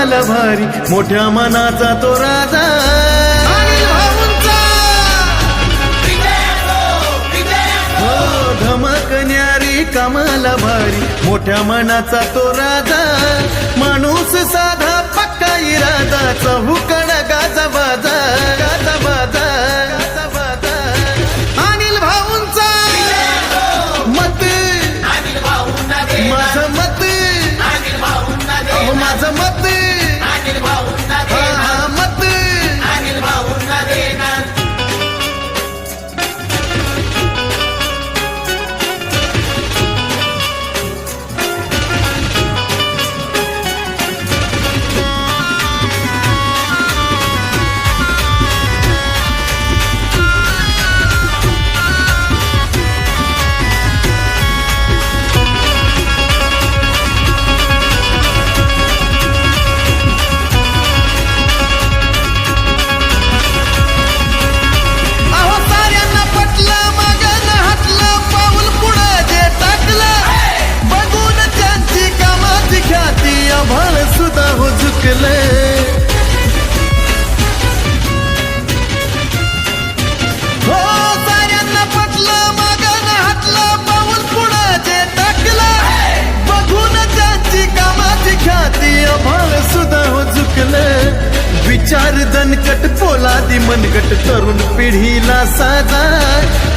भारी मोठ्या मनाचा तो राजा. हो धमकण्यारी कामाला भारी मोठ्या मनाचा तो राजा. माणूस साधा पक्का इरादा चहुकड गाजा बाजा गाजा बाजा अनिल भाऊंचा. मत. माझं मत. माझं मत. हो हो साऱ्यांना पटलं पाऊल पुढं जे टाकलं. बघून त्यांची कामाची ख्याती आभाळ सुद्धा हो झुकले. विचार दणकट पोलादी मनगट तरुण पिढीला साजा. साधा